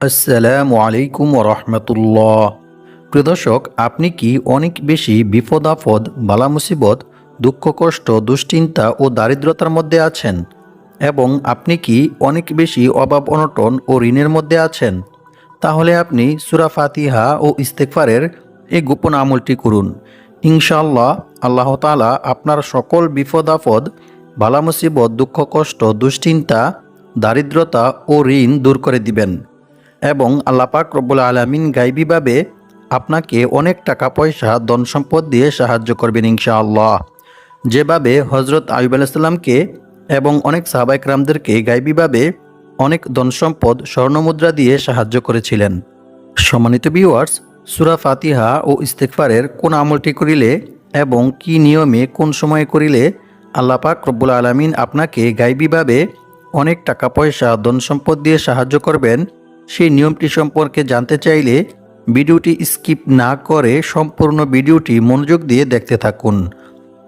আসসালামু আলাইকুম রহমতুল্লাহ প্রিয় দর্শক, আপনি কি অনেক বেশি বিপদ আপদ, বালা মুসিবত, দুঃখ কষ্ট, দুশ্চিন্তা ও দারিদ্রতার মধ্যে আছেন? এবং আপনি কি অনেক বেশি অভাব অনটন ও ঋণের মধ্যে আছেন? তাহলে আপনি সুরা ফাতিহা ও ইস্তেকফারের এই গোপন আমলটি করুন। ইনশাআল্লাহ, আল্লাহ তাআলা আপনার সকল বিপদ আপদ, বালা মুসিবত, দুঃখ কষ্ট, দুশ্চিন্তা, দারিদ্রতা ও ঋণ দূর করে দিবেন। এবং আল্লাপাক রব্বুল আলমিন গাইবীভাবে আপনাকে অনেক টাকা, পয়সা, ধন সম্পদ দিয়ে সাহায্য করবেন ইনশাআল্লাহ। যেভাবে হজরত আইব আলাইসাল্লামকে এবং অনেক সাহাবাইক রামদেরকে গাইবীভাবে অনেক ধন সম্পদ স্বর্ণমুদ্রা দিয়ে সাহায্য করেছিলেন। সম্মানিত ভিউয়ার্স সুরা ফাতিহা ও ইস্তেকফারের কোন আমলটি করিলে এবং কি নিয়মে কোন সময়ে করিলে আল্লাপাক রব্বুল আলমিন আপনাকে গাইবীভাবে অনেক টাকা, পয়সা, ধন সম্পদ দিয়ে সাহায্য করবেন সেই নিয়মটি সম্পর্কে জানতে চাইলে ভিডিওটি স্কিপ না করে সম্পূর্ণ ভিডিওটি মনোযোগ দিয়ে দেখতে থাকুন।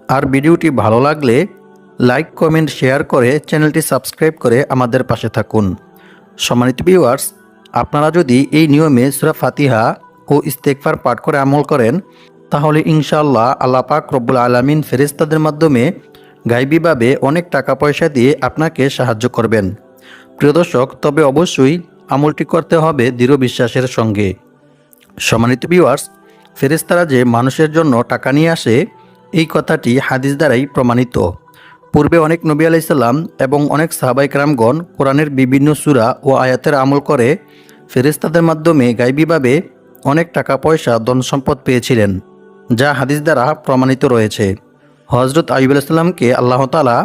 আর ভিডিওটি ভালো লাগলে লাইক, কমেন্ট, শেয়ার করে চ্যানেলটি সাবস্ক্রাইব করে আমাদের পাশে থাকুন। সম্মানিত ভিউয়ার্স, আপনারা যদি এই নিয়মে সুরা ফাতিহা ও ইস্তেকফার পাঠ করে আমল করেন, তাহলে ইনশাআল্লাহ আল্লাহ পাক রব্বুল আলমিন ফেরেস্তাদের মাধ্যমে গাইবীভাবে অনেক টাকা পয়সা দিয়ে আপনাকে সাহায্য করবেন। প্রিয় দর্শক, তবে অবশ্যই আমলটি করতে হবে দৃঢ় বিশ্বাসের সঙ্গে? সম্মানিত ভিউয়ার্স ফেরেস্তারা যে মানুষের জন্য টাকা নিয়ে আসে, এই কথাটি হাদিস দ্বারাই প্রমাণিত। পূর্বে অনেক নবী আলাইসাল্লাম এবং অনেক সাহাবাইক রামগণ কোরআনের বিভিন্ন সুরা ও আয়াতের আমল করে ফেরেস্তাদের মাধ্যমে গাইবীভাবে অনেক টাকা পয়সা ধন সম্পদ পেয়েছিলেন, যা হাদিস দ্বারা প্রমাণিত রয়েছে। হজরত আইব আলাইসাল্লামকে আল্লাহ তালা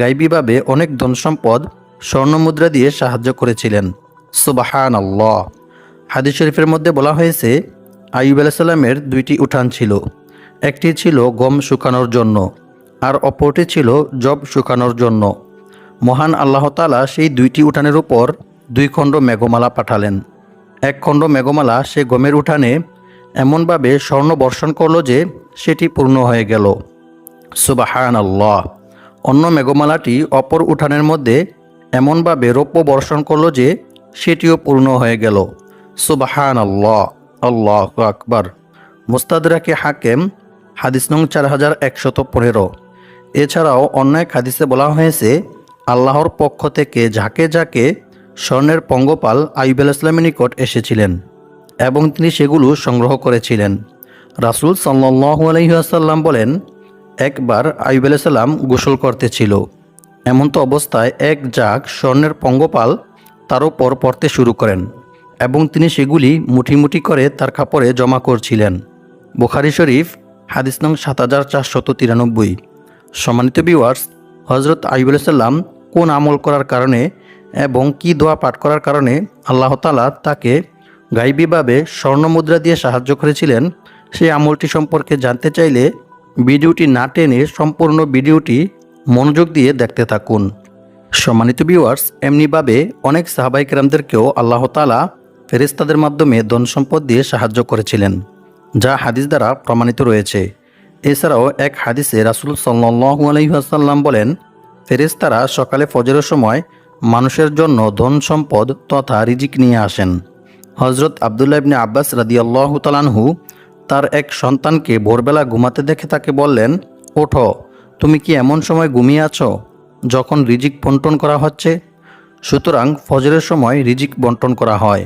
গাইবীভাবে অনেক ধন সম্পদ স্বর্ণমুদ্রা দিয়ে সাহায্য করেছিলেন। সুবাহান আল্লাহ হাদিস শরীফের মধ্যে বলা হয়েছে আইব আলাইসাল্লামের দুইটি উঠান ছিল। একটি ছিল গম শুকানোর জন্য, আর অপরটি ছিল জব শুকানোর জন্য। মহান আল্লাহ তালা সেই দুইটি উঠানের উপর দুই খণ্ড মেঘমালা পাঠালেন। এক খণ্ড মেঘমালা সে গমের উঠানে এমনভাবে স্বর্ণ বর্ষণ করল যে সেটি পূর্ণ হয়ে গেল। সুবাহান আল্লাহ অন্য মেঘমালাটি অপর উঠানের মধ্যে এমনভাবে রৌপ্য বর্ষণ করল যে সেটিও পূর্ণ হয়ে গেল। সুবাহান আল্লাহ আল্লাহ আকবার। মুস্তাদরাকে হাকেম, হাদিস নং চার হাজার একশত পনেরো। এছাড়াও অন্য এক হাদিসে বলা হয়েছে, আল্লাহর পক্ষ থেকে ঝাঁকে ঝাঁকে স্বর্ণের পঙ্গপাল আইব ইসলামের নিকট এসেছিলেন এবং তিনি সেগুলো সংগ্রহ করেছিলেন। রাসুল সাল্লু আলহিহাসাল্লাম বলেন, একবার আইব আলাইসাল্লাম গোসল করতেছিল এমন তো অবস্থায় এক জাগ স্বর্ণের পঙ্গপাল তার উপর পড়তে শুরু করেন এবং তিনি সেগুলি মুঠি মুঠি করে তার কাপড়ে জমা করছিলেন। বুখারি শরীফ, হাদিস নং সাত হাজার চারশত তিরানব্বই। সম্মানিত বিওয়ার্স হজরত আইবুল সাল্লাম কোন আমল করার কারণে এবং কি দোয়া পাঠ করার কারণে আল্লাহ তালা তাকে গাইবীভাবে স্বর্ণমুদ্রা দিয়ে সাহায্য করেছিলেন, সেই আমলটি সম্পর্কে জানতে চাইলে ভিডিওটি না টেনে সম্পূর্ণ ভিডিওটি মনোযোগ দিয়ে দেখতে থাকুন। সম্মানিত ভিউয়ার্স এমনিভাবে অনেক সাহাবাই কেরামদেরকেও আল্লাহ তালা ফেরিস্তাদের মাধ্যমে ধন সম্পদ দিয়ে সাহায্য করেছিলেন, যা হাদিস দ্বারা প্রমাণিত রয়েছে। এছাড়াও এক হাদিসে রাসুল সাল্লু আলহিহাসাল্লাম বলেন ফেরিস্তারা সকালে ফজরের সময় মানুষের জন্য ধন সম্পদ তথা রিজিক নিয়ে আসেন। হজরত আবদুল্লাহ ইবনে আব্বাস রাদিয়াল্লাহু তালানহু তার এক সন্তানকে ভোরবেলা ঘুমাতে দেখে তাকে বললেন, ওঠো, তুমি কি এমন সময় ঘুমিয়ে আছো? যখন রিজিক বন্টন করা হচ্ছে, সুতরাং ফজরের সময় রিজিক বন্টন করা হয়।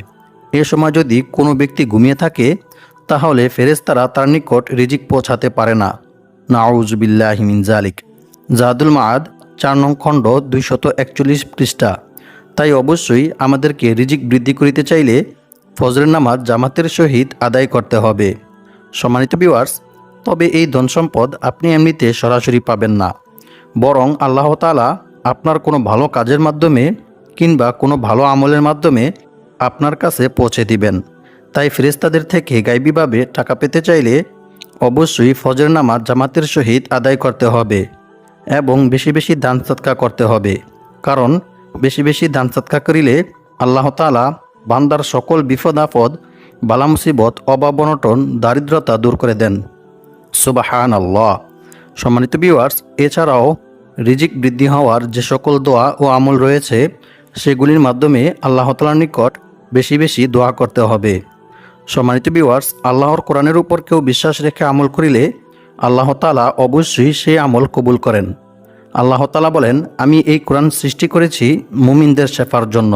এ সময় যদি কোনো ব্যক্তি ঘুমিয়ে থাকে, তাহলে ফেরেস্তারা তার নিকট রিজিক পৌঁছাতে পারে না। নাউজবিল্লাহ মিন জালিক জাদুল মাদ চার নং খণ্ড, দুইশত একচল্লিশ পৃষ্ঠা। তাই অবশ্যই আমাদেরকে রিজিক বৃদ্ধি করিতে চাইলে ফজরের নামাজ জামাতের সহিত আদায় করতে হবে। সম্মানিত বিওয়ার্স তবে এই ধন সম্পদ আপনি এমনিতে সরাসরি পাবেন না। বরং আল্লাহ তালা আপনার কোনো ভালো কাজের মাধ্যমে কিংবা কোনো ভালো আমলের মাধ্যমে আপনার কাছে পৌঁছে দিবেন। তাই ফেরেস্তাদের থেকে গাইবীভাবে টাকা পেতে চাইলে অবশ্যই ফজর নামাজ জামাতের সহিত আদায় করতে হবে এবং বেশি বেশি দান সৎকা করতে হবে। কারণ বেশি বেশি দান সৎকা করিলে আল্লাহ তালা বান্দার সকল বিপদ আপদ, বালা মুসিবত, অভাব অনটন, দারিদ্রতা দূর করে দেন। সুবাহান আল্লাহ সম্মানিত ভিউয়ার্স এছাড়াও রিজিক বৃদ্ধি হওয়ার যে সকল দোয়া ও আমল রয়েছে, সেগুলির মাধ্যমে আল্লাহ তালার নিকট বেশি বেশি দোয়া করতে হবে। সম্মানিত বিওয়ার্স আল্লাহর কোরআনের উপর কেউ বিশ্বাস রেখে আমল করিলে আল্লাহ তালা অবশ্যই সেই আমল কবুল করেন। আল্লাহ তালা বলেন, আমি এই কোরআন সৃষ্টি করেছি মুমিনদের শেফার জন্য।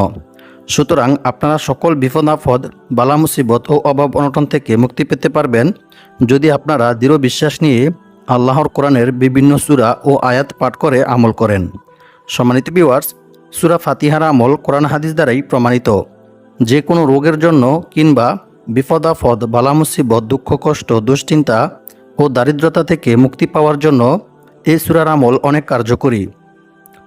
সুতরাং আপনারা সকল বিপদ আপদ বালা মুসিবত ও অভাব অনটন থেকে মুক্তি পেতে পারবেন যদি আপনারা দৃঢ় বিশ্বাস নিয়ে আল্লাহর কোরআনের বিভিন্ন সুরা ও আয়াত পাঠ করে আমল করেন। সম্মানিত বিওয়ার্স সুরা ফাতিহার আমল কোরআন হাদিস দ্বারাই প্রমাণিত। যে কোনো রোগের জন্য কিংবা বিপদ আপদ, বালা মুসিবত, দুঃখ কষ্ট, দুশ্চিন্তা ও দারিদ্রতা থেকে মুক্তি পাওয়ার জন্য এই সুরার আমল অনেক কার্যকরী।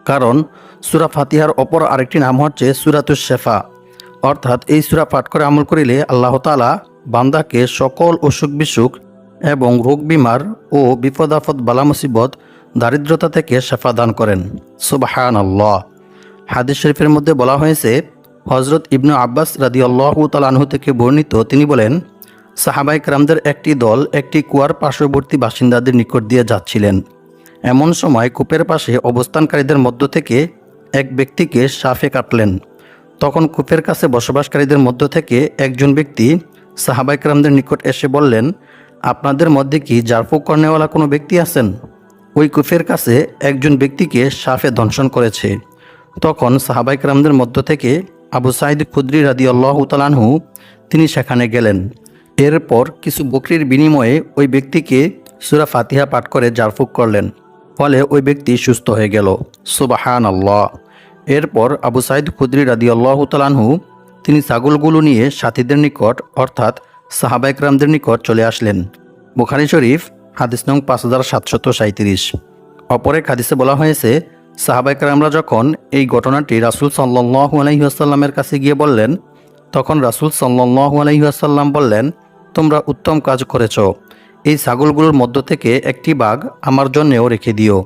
কারণ সুরা ফাতিহার অপর আরেকটি নাম হচ্ছে সুরাতুস শেফা। অর্থাৎ এই সুরা পাঠ করে আমল করিলে আল্লাহ তালা বান্দাকে সকল অসুখ বিসুখ এবং রোগ বিমার ও বিপদাফদ বালা মুসিবত দারিদ্রতা থেকে শেফা দান করেন। সুবাহান আল্লাহ হাদিস শরীফের মধ্যে বলা হয়েছে হজরত ইবনু আব্বাস রাদি আল্লাহ তালাহু থেকে বর্ণিত, তিনি বলেন সাহাবাই রামদের একটি দল একটি কুয়ার পার্শ্ববর্তী বাসিন্দাদের নিকট দিয়ে যাচ্ছিলেন। এমন সময় কূপের পাশে অবস্থানকারীদের মধ্য থেকে এক ব্যক্তিকে সাফে কাটলেন। তখন কূপের কাছে বসবাসকারীদের মধ্য থেকে একজন ব্যক্তি সাহাবাইকরামদের নিকট এসে বললেন আপনাদের মধ্যে কি জারফুক কর্নেওয়ালা কোনো ব্যক্তি আছেন? ওই কূপের কাছে একজন ব্যক্তিকে সাফে দংশন করেছে। তখন সাহাবাইকরামদের মধ্য থেকে আবু সাইদ খুদ্রি রাদি আল্লাহ তালানহু তিনি সেখানে গেলেন। এরপর কিছু বকরির বিনিময়ে ওই ব্যক্তিকে সুরা ফাতিহা পাঠ করে জারফুক করলেন। ফলে ওই ব্যক্তি সুস্থ হয়ে গেল। সুবাহান আল্লাহ এরপর আবু সাইদ খুদ্রি রাদি আল্লাহ তালানহু তিনি ছাগলগুলো নিয়ে সাথীদের নিকট, অর্থাৎ সাহাবাইকরামদের নিকট চলে আসলেন। বুখারি শরীফ, হাদিস নং পাঁচ হাজার সাতশত সাঁত্রিশ অপর হাদিসে বলা হয়েছে সাহাবাইকরামরা যখন এই ঘটনাটি রাসুল সাল্লাহু আলহিহাসাল্লামের কাছে গিয়ে বললেন, তখন রাসুল সাল্লাহু আলহিহাসাল্লাম বললেন, তোমরা উত্তম কাজ করেছ। এই ছাগলগুলোর মধ্য থেকে একটি বাঘ আমার জন্যেও রেখে দিও।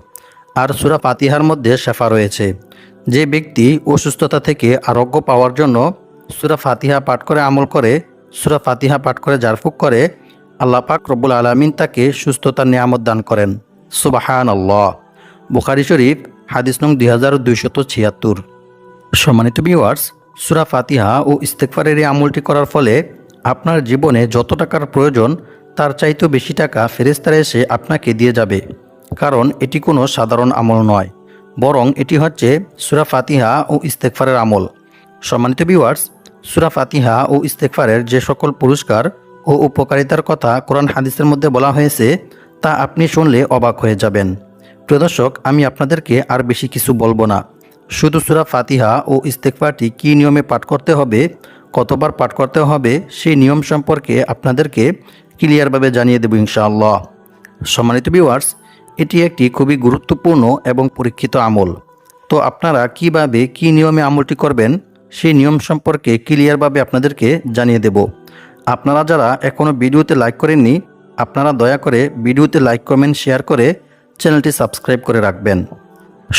আর সুরা ফাতিহার মধ্যে শেফা রয়েছে। যে ব্যক্তি অসুস্থতা থেকে আরোগ্য পাওয়ার জন্য সুরা ফাতিহা পাঠ করে আমল করে সুরা ফাতিহা পাঠ করে জারফুক করে আল্লাহ পাক রব্বুল আলমিন তাকে সুস্থতার নিয়ামত দান করেন। সুবাহান আল্লাহ বুখারি শরীফ, হাদিস নং দুই হাজার দুইশত ছিয়াত্তর। সম্মানিত ভিউয়ার্স সুরা ফাতিহা ও ইস্তেকফারের এই আমলটি করার ফলে আপনার জীবনে যত টাকার প্রয়োজন, তার চাইতেও বেশি টাকা ফেরেস্তারা এসে আপনাকে দিয়ে যাবে। কারণ এটি কোনো সাধারণ আমল নয়, বরং এটি হচ্ছে সুরা ফাতিহা ও ইস্তেকফারের আমল। সম্মানিত ভিউয়ার্স সুরা ফাতিহা ও ইস্তেকফারের যে সকল পুরস্কার ও উপকারিতার কথা কোরআন হাদিসের মধ্যে বলা হয়েছে, তা আপনি শুনলে অবাক হয়ে যাবেন। প্রিয় দর্শক, আমি আপনাদেরকে আর বেশি কিছু বলব না। শুধু সুরা ফাতিহা ও ইস্তেকফারটি কী নিয়মে পাঠ করতে হবে, কতবার পাঠ করতে হবে সেই নিয়ম সম্পর্কে আপনাদেরকে ক্লিয়ারভাবে জানিয়ে দেব ইনশাআল্লাহ। সম্মানিত ভিউয়ার্স এটি একটি খুবই গুরুত্বপূর্ণ এবং পরীক্ষিত আমল। তো আপনারা কীভাবে কি নিয়মে আমলটি করবেন সেই নিয়ম সম্পর্কে ক্লিয়ারভাবে আপনাদেরকে জানিয়ে দেব। আপনারা যারা এখনও ভিডিওতে লাইক করেননি, আপনারা দয়া করে ভিডিওতে লাইক কমেন্ট শেয়ার করে চ্যানেলটি সাবস্ক্রাইব করে রাখবেন।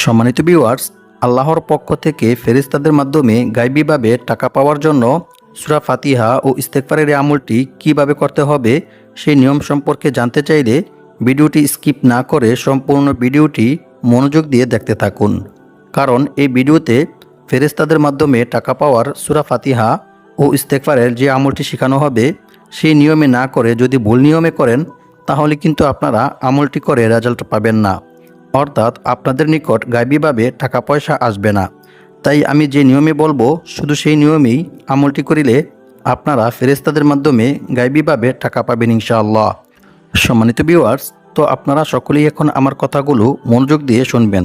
সম্মানিত ভিউয়ার্স আল্লাহর পক্ষ থেকে ফেরিস্তাদের মাধ্যমে গাইবীভাবে টাকা পাওয়ার জন্য সুরা ফাতিহা ও ইস্তেকফারের আমলটি কীভাবে করতে হবে, সেই নিয়ম সম্পর্কে জানতে চাইলে ভিডিওটি স্কিপ না করে সম্পূর্ণ ভিডিওটি মনোযোগ দিয়ে দেখতে থাকুন। কারণ এই ভিডিওতে ফেরেস্তাদের মাধ্যমে টাকা পাওয়ার সুরা ফাতিহা ও ইস্তেকফারের যে আমলটি শেখানো হবে, সেই নিয়মে না করে যদি ভুল নিয়মে করেন, তাহলে কিন্তু আপনারা আমলটি করে রেজাল্ট পাবেন না। অর্থাৎ আপনাদের নিকট গাইবীভাবে টাকা পয়সা আসবে না। তাই আমি যে নিয়মে বলব, শুধু সেই নিয়মেই আমলটি করিলে আপনারা ফেরেস্তাদের মাধ্যমে গাইবীভাবে টাকা পাবেন ইনশাআল্লাহ। সম্মানিত ভিউয়ার্স তো আপনারা সকলেই এখন আমার কথাগুলো মনোযোগ দিয়ে শুনবেন।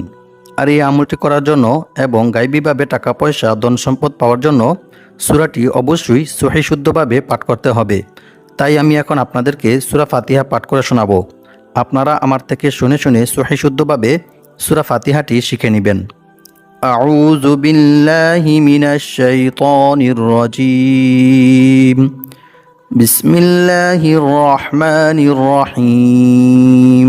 আর এই আমলটি করার জন্য এবং গাইবীভাবে টাকা পয়সা ধন সম্পদ পাওয়ার জন্য সুরাটি অবশ্যই সহি শুদ্ধভাবে পাঠ করতে হবে তাই আমি এখন আপনাদেরকে সুরা ফাতিহা পাঠ করে শোনাবো আপনারা আমার থেকে শুনে শুনে সহি শুদ্ধভাবে সুরা ফাতিহাটি শিখে নেবেন أعوذ بالله من الشيطان الرجيم بسم الله الرحمن الرحيم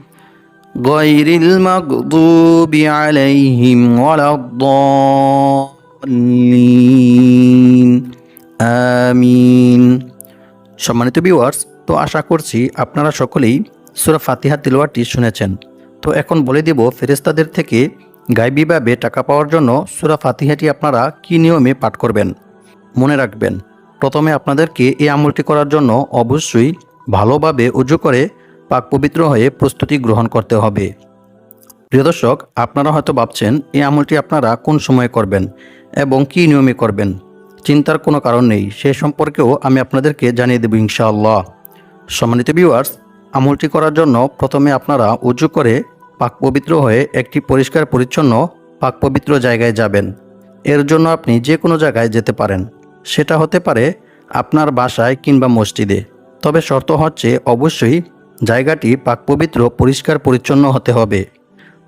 غير المغضوب عليهم ولا الضالين আমিন সম্মানিত ভিউয়ার্স তো আশা করছি আপনারা সকলেই সুরা ফাতিহা তিলওয়াটি শুনেছেন তো এখন বলে দেব ফেরেস্তাদের থেকে গাইবীভাবে টাকা পাওয়ার জন্য সুরা ফাতিহাটি আপনারা কী নিয়মে পাঠ করবেন মনে রাখবেন প্রথমে আপনাদেরকে এই আমলটি করার জন্য অবশ্যই ভালোভাবে উজু করে পাক পবিত্র হয়ে প্রস্তুতি গ্রহণ করতে হবে। প্রিয় দর্শক, আপনারা হয়তো ভাবছেন এই আমলটি আপনারা কোন সময়ে করবেন এবং কী নিয়মে করবেন? চিন্তার কোনো কারণ নেই, সে সম্পর্কেও আমি আপনাদেরকে জানিয়ে দেব ইনশাআল্লাহ। সম্মানিত ভিউয়ার্স আমলটি করার জন্য প্রথমে আপনারা উজু করে পাক পবিত্র হয়ে একটি পরিষ্কার পরিচ্ছন্ন পাক পবিত্র জায়গায় যাবেন। এর জন্য আপনি যে কোনো জায়গায় যেতে পারেন। সেটা হতে পারে আপনার বাসায় কিংবা মসজিদে। তবে শর্ত হচ্ছে, অবশ্যই জায়গাটি পাক পবিত্র পরিষ্কার, পরিচ্ছন্ন হতে হবে।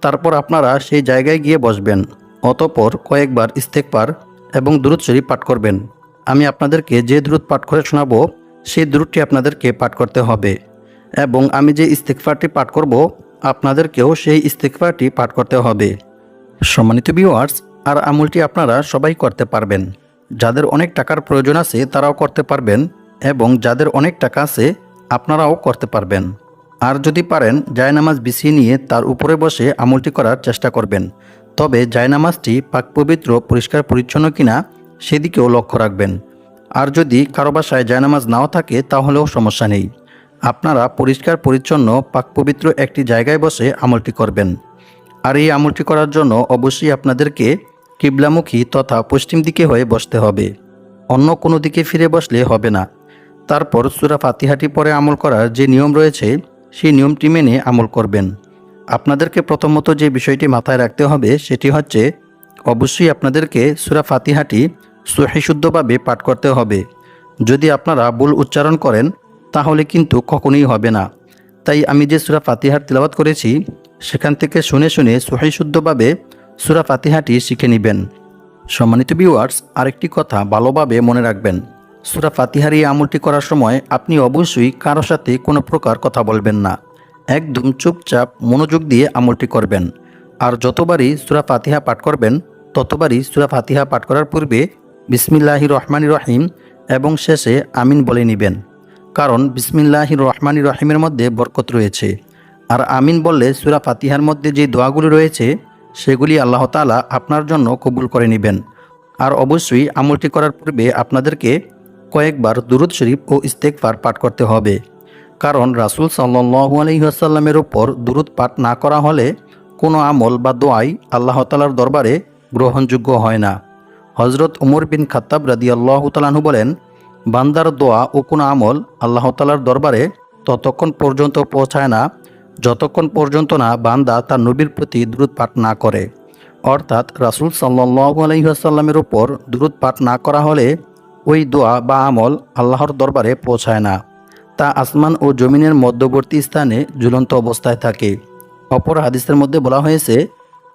তারপর আপনারা সেই জায়গায় গিয়ে বসবেন, অতপর কয়েকবার ইস্তেকবার এবং দ্রুত শরীফ পাঠ করবেন। আমি আপনাদেরকে যে দ্রুত পাঠ করে শোনাবো, সেই দ্রুতটি আপনাদেরকে পাঠ করতে হবে। এবং আমি যে ইস্তেকফারটি পাঠ করব, আপনাদেরকেও সেই ইস্তেকফারটি পাঠ করতে হবে। সম্মানিত ভিউয়ার্স আর আমলটি আপনারা সবাই করতে পারবেন। যাদের অনেক টাকার প্রয়োজন আছে, তারাও করতে পারবেন এবং যাদের অনেক টাকা আছে, আপনারাও করতে পারবেন। আর যদি পারেন, জায়নামাজ বিছিয়ে নিয়ে তার উপরে বসে আমলটি করার চেষ্টা করবেন। তবে জায়নামাজটি পাক পবিত্র, পরিষ্কার, পরিচ্ছন্ন কিনা সেদিকেও লক্ষ্য রাখবেন। আর যদি কারও বাসায় জায়নামাজ নাও থাকে, তাহলেও সমস্যা নেই। আপনারা পরিষ্কার, পরিচ্ছন্ন, পাক পবিত্র একটি জায়গায় বসে আমলটি করবেন। আর এই আমলটি করার জন্য অবশ্যই আপনাদেরকে কিবলামুখী তথা পশ্চিম দিকে হয়ে বসতে হবে। অন্য কোনো দিকে ফিরে বসলে হবে না। তারপর সুরা ফাতিহাটি পরে আমল করার যে নিয়ম রয়েছে সেই নিয়মটি মেনে আমল করবেন। আপনাদেরকে প্রথমত যে বিষয়টি মাথায় রাখতে হবে সেটি হচ্ছে, অবশ্যই আপনাদেরকে সুরা ফাতিহাটি সহিশুদ্ধভাবে পাঠ করতে হবে। যদি আপনারা ভুল উচ্চারণ করেন, তাহলে কিন্তু কখনোই হবে না। তাই আমি যে সুরা ফাতিহার তিলাবাত করেছি, সেখান থেকে শুনে শুনে সহিশুদ্ধভাবে সুরা ফাতিহাটি শিখে নেবেন। সম্মানিত ভিউয়ার্স আরেকটি কথা ভালোভাবে মনে রাখবেন। সুরা ফাতিহার আমলটি করার সময় আপনি অবশ্যই কারও সাথে কোনো প্রকার কথা বলবেন না। একদম চুপচাপ মনোযোগ দিয়ে আমলটি করবেন। আর যতবারই সুরা ফাতিহা পাঠ করবেন, ততবারই সুরা ফাতিহা পাঠ করার পূর্বে বিসমিল্লাহি রহমানি রহিম এবং শেষে আমিন বলে নেবেন। কারণ বিসমিল্লাহি রহমানি রহিমের মধ্যে বরকত রয়েছে। আর আমিন বললে সুরা ফাতিহার মধ্যে যে দোয়াগুলি রয়েছে, সেগুলি আল্লাহ তালা আপনার জন্য কবুল করে নেবেন। আর অবশ্যই আমলটি করার পূর্বে আপনাদেরকে কয়েকবার দুরুদ শরীফ ও ইস্তেকফার পাঠ করতে হবে। কারণ রাসুল সাল্লু আলহিহাসাল্লামের ওপর দুরুদ পাঠ না করা হলে কোনো আমল বা দোয়াই আল্লাহ তালার দরবারে গ্রহণযোগ্য হয় না। হজরত উমর বিন খাত্তাব রাদি আল্লাহ তালাহু বলেন, বান্দার দোয়া ও কোনো আমল আল্লাহ তালার দরবারে ততক্ষণ পর্যন্ত পৌঁছায় না, যতক্ষণ পর্যন্ত না বান্দা তার নবীর প্রতি দ্রুত পাঠ না করে। অর্থাৎ রাসুল সাল্লু আলহিহাসাল্লামের ওপর দ্রুত পাঠ না করা হলে ওই দোয়া বা আমল আল্লাহর দরবারে পৌঁছায় না। তা আসমান ও জমিনের মধ্যবর্তী স্থানে ঝুলন্ত অবস্থায় থাকে। অপর হাদিসের মধ্যে বলা হয়েছে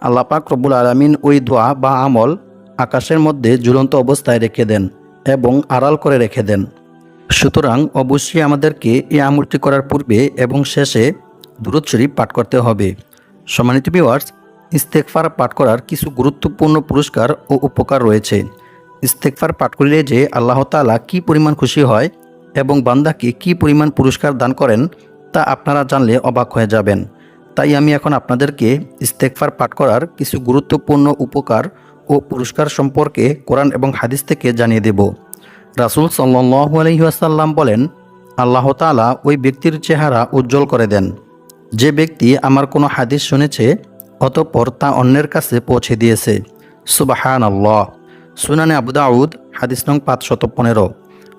আল্লাপাক রব্বুল আলমিন ওই দোয়া বা আমল আকাশের মধ্যে ঝুলন্ত অবস্থায় রেখে দেন এবং আড়াল করে রেখে দেন। সুতরাং অবশ্যই আমাদেরকে এই আমলটি করার পূর্বে এবং শেষে দুরুদ শরীফ পাঠ করতে হবে। সম্মানিত ভিওয়ার্স ইস্তেকফার পাঠ করার কিছু গুরুত্বপূর্ণ পুরস্কার ও উপকার রয়েছে। ইস্তেকফার পাঠ করলে যে আল্লাহ তালা কী পরিমাণ খুশি হয় এবং বান্দাকে কী পরিমাণ পুরস্কার দান করেন, তা আপনারা জানলে অবাক হয়ে যাবেন। তাই আমি এখন আপনাদেরকে ইস্তেকফার পাঠ করার কিছু গুরুত্বপূর্ণ উপকার ও পুরস্কার সম্পর্কে কোরআন এবং হাদিস থেকে জানিয়ে দেব। রাসুল সাল্লু আলহিহাসাল্লাম বলেন, আল্লাহ তালা ওই ব্যক্তির চেহারা উজ্জ্বল করে দেন। যে ব্যক্তি আমার কোনো হাদিস শুনেছে, অতঃপর তা অন্যের কাছে পৌঁছে দিয়েছে। সুবাহান আল্লাহ সুনানে আবুদাউদ হাদিস নং পাঁচশত পনেরো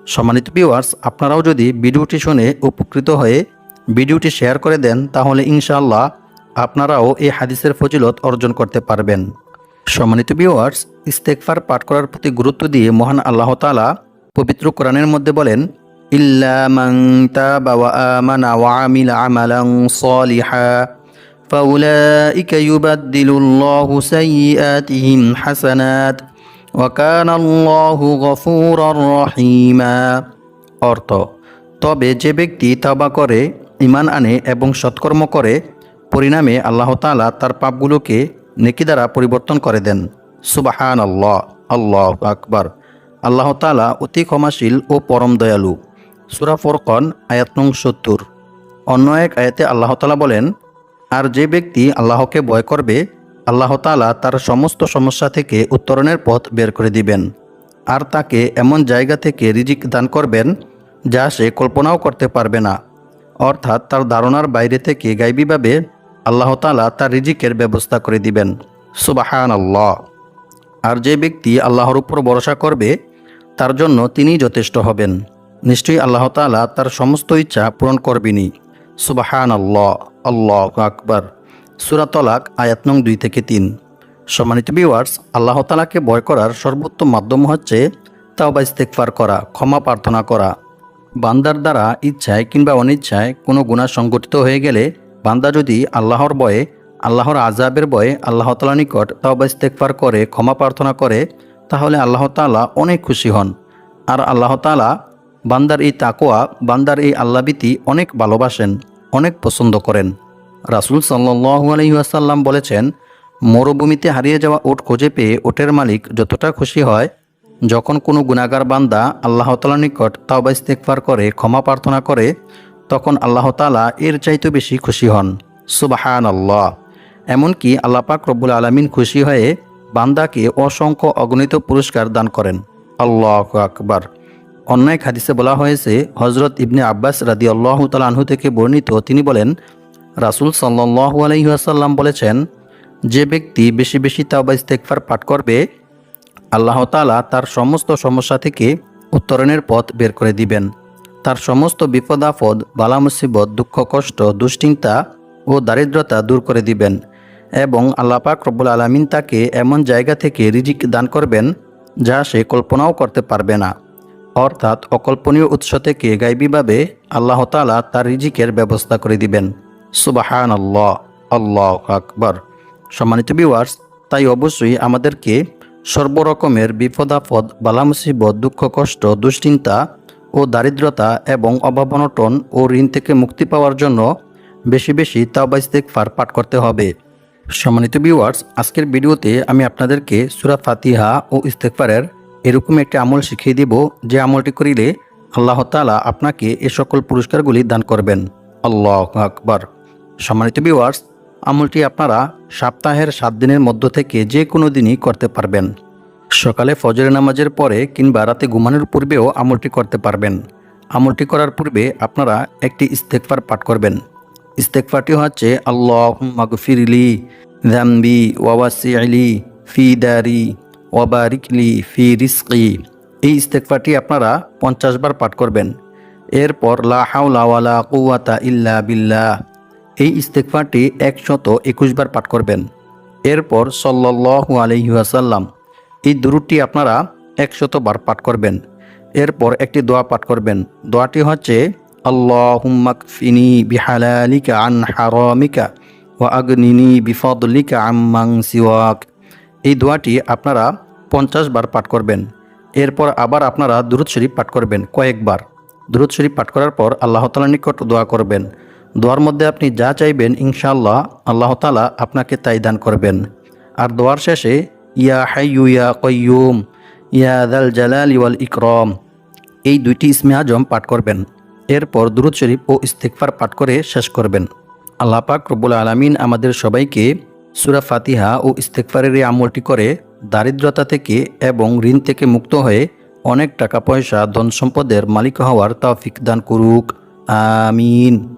সম্মানিত ভিউয়ার্স আপনারাও যদি ভিডিওটি শুনে উপকৃত হয়ে ভিডিওটি শেয়ার করে দেন তাহলে ইনশাআল্লাহ আপনারাও এই হাদিসের ফজিলত অর্জন করতে পারবেন সম্মানিত ভিউয়ার্স ইস্তেকফার পাঠ করার প্রতি গুরুত্ব দিয়ে মহান আল্লাহ তালা পবিত্র কোরআনের মধ্যে বলেন ইল্লা মান তাবা ওয়া আমানা ওয়া আমিলা আমালান সালিহা فأولئك يبدل الله سيئاتهم حسنات ওয়াকান আল্লাহু গফুরর রহিমা। অর্থ, তবে যে ব্যক্তি তাওবা করে ইমান আনে এবং সৎকর্ম করে, পরিণামে আল্লাহ তাআলা তার পাপগুলোকে নেকি দ্বারা পরিবর্তন করে দেন। সুবাহান আল্লাহ আল্লাহ আকবার। আল্লাহ তাআলা অতি ক্ষমাশীল ও পরম দয়ালু। সুরা ফরকন, আয়াত নং সত্তর। অন্য এক আয়াতে আল্লাহ তাআলা বলেন, আর যে ব্যক্তি আল্লাহকে ভয় করবে আল্লাহ তাআলা তার সমস্ত সমস্যা থেকে উত্তরণের পথ বের করে দিবেন। আর তাকে এমন জায়গা থেকে রিজিক দান করবেন, যা সে কল্পনাও করতে পারবে না। অর্থাৎ তার ধারণার বাইরে থেকে গাইবীভাবে আল্লাহ তাআলা তার রিজিকের ব্যবস্থা করে দিবেন। সুবাহান আল্লাহ আর যে ব্যক্তি আল্লাহর উপর ভরসা করবে, তার জন্য তিনি যথেষ্ট হবেন। নিশ্চয়ই আল্লাহ তাআলা তার সমস্ত ইচ্ছা পূরণ করবেনি সুবাহান আল্লাহ আল্লাহ আকবর। সুরা তলাক, আয়াত নং দুই থেকে তিন। সম্মানিত বিওয়ার্স আল্লাহ তালাকে ভয় করার সর্বোত্তম মাধ্যম হচ্ছে তাওবা ইস্তেকফার করা, ক্ষমা প্রার্থনা করা। বান্দার দ্বারা ইচ্ছায় কিংবা অনিচ্ছায় কোনো গুণা সংগঠিত হয়ে গেলে বান্দা যদি আল্লাহর ভয়ে, আল্লাহর আজাবের ভয়ে আল্লাহ তালা নিকট তাওবা ইস্তেকফার করে, ক্ষমা প্রার্থনা করে, তাহলে আল্লাহ তাআলা অনেক খুশি হন। আর আল্লাহ তাআলা বান্দার এই তাকোয়া বান্দার এই আল্লাবিতি অনেক ভালোবাসেন, অনেক পছন্দ করেন। রাসুল সাল্লু আলহিহাসাল্লাম বলেছেন, মরুভূমিতে হারিয়ে যাওয়া ওট খুঁজে পেয়ে ওটের মালিক যতটা খুশি হয়, যখন কোনো গুণাগার বান্দা আল্লাহ তালার নিকট তাওবা ইস্তেকফার করে, ক্ষমা প্রার্থনা করে, তখন আল্লাহ তালা এর চাইতে বেশি খুশি হন। সুবাহান আল্লাহ এমনকি আল্লাহ পাক রব্বুল আলমিন খুশি হয়ে বান্দাকে অসংখ্য অগণিত পুরস্কার দান করেন। আল্লাহ আকবার। অন্য এক হাদিসে বলা হয়েছে হজরত ইবনে আব্বাস রাদি আল্লাহ তালাহু থেকে বর্ণিত, তিনি বলেন রাসুল সাল্লাহ আলহিহাসাল্লাম বলেছেন, যে ব্যক্তি বেশি বেশি তাওবা ইস্তেকফার পাঠ করবে, আল্লাহ তাআলা তার সমস্ত সমস্যা থেকে উত্তরণের পথ বের করে দিবেন। তার সমস্ত বিপদ আপদ, বালা মুসিবত, দুঃখ কষ্ট, দুশ্চিন্তা ও দারিদ্রতা দূর করে দিবেন এবং আল্লাহ পাক রব্বুল আলমিন তাকে এমন জায়গা থেকে রিজিক দান করবেন যা সে কল্পনাও করতে পারবে না। অর্থাৎ অকল্পনীয় উৎস থেকে গাইবীভাবে আল্লাহ তাআলা তার রিজিকের ব্যবস্থা করে দিবেন। সুবাহান আল্লাহ আল্লাহ আকবর। সম্মানিত বিওয়ার্স তাই অবশ্যই আমাদেরকে সর্বরকমের বিপদ, আপদ, বালা মুসিবত, দুঃখ, কষ্ট, দুশ্চিন্তা ও দারিদ্রতা এবং অভাবনটন ও ঋণ থেকে মুক্তি পাওয়ার জন্য বেশি বেশি তাওবা ইস্তেগফার পাঠ করতে হবে। সম্মানিত ভিউয়ার্স আজকের ভিডিওতে আমি আপনাদেরকে সুরা ফাতিহা ও ইস্তেগফারের এরকম একটি আমল শিখিয়ে দিব, যে আমলটি করিলে আল্লাহ তাআলা আপনাকে এ সকল পুরস্কারগুলি দান করবেন। আল্লাহ আকবার। সম্মানিত ভিউয়ার্স আমলটি আপনারা সপ্তাহের সাত দিনের মধ্য থেকে যে কোনো দিনই করতে পারবেন। সকালে ফজরের নামাজের পরে কিংবা রাতে ঘুমানোর পূর্বেও আমলটি করতে পারবেন। আমলটি করার পূর্বে আপনারা একটি ইস্তেকফার পাঠ করবেন। ইস্তেকফারটি হচ্ছে আল্লাহ মাগফিরলি জাম্বি ওয়াসিআলি ফি দারি ওয়াবারিকলি ফি রিস্কি এই ইস্তেকফারটি আপনারা পঞ্চাশ বার পাঠ করবেন। এরপর, লা হাওলা ওয়ালা কুওয়াতা ইল্লা বিল্লাহ। এই ইস্তেকফারটি একশত একুশ বার পাঠ করবেন। এরপর সল্লাল্লাহু আলাইহি ওয়াসাল্লাম এই দুরুটি আপনারা একশত বার পাঠ করবেন। এরপর একটি দোয়া পাঠ করবেন। দোয়াটি হচ্ছে আল্লাহুম্মাক ফিনি বিহালালিকা আন হারামিকা ওয়া আগনিনি বিফদলিকা আম্মাং সিওয়াক। এই দোয়াটি আপনারা পঞ্চাশ বার পাঠ করবেন। এরপর আবার আপনারা দুরুদ শরীফ পাঠ করবেন কয়েকবার। দুরুদ শরীফ পাঠ করার পর আল্লাহ তালার নিকট দোয়া করবেন দোয়ার মধ্যে আপনি যা চাইবেন, ইনশাআল্লাহ আল্লাহ তালা আপনাকে তাই দান করবেন। আর দোয়ার শেষে, ইয়া হাইয়ু, ইয়া কয়ুম ইয়া দাল জালাল ইওয়াল ইকরম, এই দুইটি ইসমে আজম পাঠ করবেন। এরপর দুরুদ শরীফ ও ইস্তেকফার পাঠ করে শেষ করবেন। আল্লাহ পাক রব্বুল আলমিন আমাদের সবাইকে সুরা ফাতিহা ও ইস্তেকফারের এই আমলটি করে দারিদ্রতা থেকে এবং ঋণ থেকে মুক্ত হয়ে অনেক টাকা পয়সা, ধন সম্পদের মালিক হওয়ার তৌফিক দান করুক। আমিন।